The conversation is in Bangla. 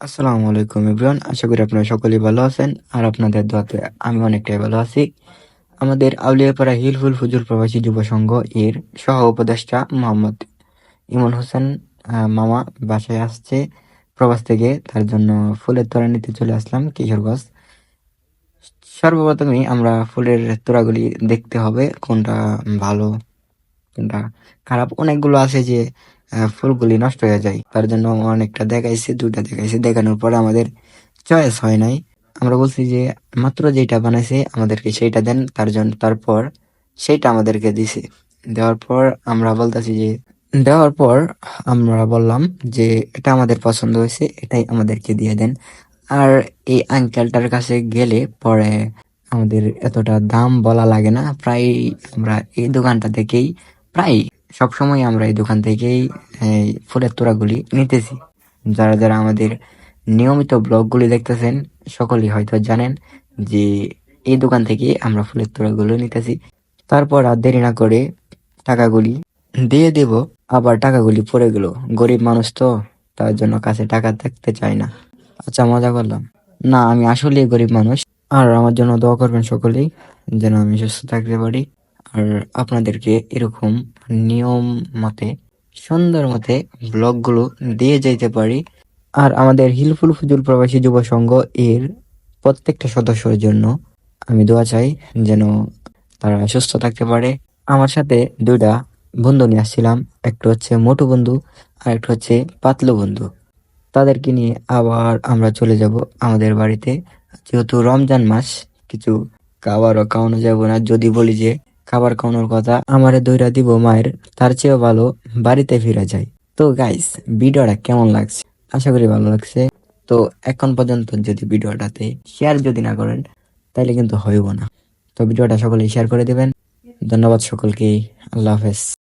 আসসালামু আলাইকুম এভরিওয়ান আশা করি আপনারা সকলেই ভালো আছেন। আর আপনাদের দোয়াতে আমি অনেকটাই ভালো আছি। আমাদের আউলিয়াপাড়া হিলফুল ফুজুল প্রবাসী যুব সংঘ এর সহ উপদেষ্টা মোহাম্মদ ইমন হোসেন মামা বাসায় আসছে। প্রবাস থেকে তার জন্য ফুলের তোড়া নিতে চলে আসলাম, কিশোরগঞ্জ। সর্বপ্রথমেই আমরা ফুলের তোড়াগুলি দেখতে হবে, কোনটা ভালো, কোনটা খারাপ। অনেকগুলো আছে যে ফুলগুলি নষ্ট হয়ে যায়। তার জন্য অনেকটা দেখাইছে দুটা দেখাইছে। দেখানোর পরে আমাদের চয়েস হয় নাই। আমরা বলছি যে, মাত্র যেটা বানাইছে, আমাদেরকে সেইটা দেন। তার জন্য, তারপর সেইটা আমাদেরকে দিছে। দেওয়ার পর আমরা বলতেছি যে, দেওয়ার পর আমরা বললাম যে, এটা আমাদের পছন্দ হয়েছে, এটাই আমাদেরকে দিয়ে দেন। আর এই আঙ্কেলটার কাছে গেলে পরে আমাদের এতটা দাম বলা লাগে না। প্রায় আমরা এই দোকানটা থেকেই প্রায় সবসময় আমরা এই দোকান থেকেই ফুলের তোড়াগুলি নিতেছি। যারা যারা আমাদের নিয়মিত ব্লগগুলি দেখতেছেন, সকলেই হয়তো জানেন যে এই দোকান থেকে আমরা ফুলের তোড়াগুলো নিতেছি। তারপর আর দেরি না করে টাকাগুলি দিয়ে দেব। আবার টাকাগুলি পড়ে গেল। গরিব মানুষ তো, তার জন্য কাছে টাকা থাকতে চায় না। আচ্ছা মজা করলাম। না, আমি আসলেই গরিব মানুষ। আর আমার জন্য দোয়া করবেন সকলেই, যেন আমি সুস্থ থাকতে পারি। আর আপনাদেরকে এরকম নিয়ম মতে, সুন্দর মতে ব্লগগুলো দিয়ে যেতে পারি। আর আমাদের হিলফুল ফুজুল প্রবাসী যুব সংঘ এর প্রত্যেকটা সদস্যের জন্য আমি দোয়া চাই যেন তারা সুস্থ থাকতে পারে। আমার সাথে দুইটা বন্ধু নিয়ে আসছিলাম, একটা হচ্ছে মোটু বন্ধু আর একটা হচ্ছে পাতলু বন্ধু। তাদেরকে নিয়ে আবার আমরা চলে যাব আমাদের বাড়িতে। যেহেতু রমজান মাস, কিছু খাবারও খাওয়ানো যাব না। যদি বলি যে খাবার খাওয়ানোর কথা আমারে দইরা দিব মায়ের, তার চেয়েও ভালো বাড়িতে ফিরে যাই। তো গাইস ভিডিওটা কেমন লাগছে? আশা করি ভালো লাগছে। তো এখন পর্যন্ত যদি ভিডিওটাতে শেয়ার যদি না করেন তাহলে কিন্তু হইব না। তো ভিডিওটা সকলেই শেয়ার করে দেবেন। ধন্যবাদ সকলকে আল্লাহ হাফেজ।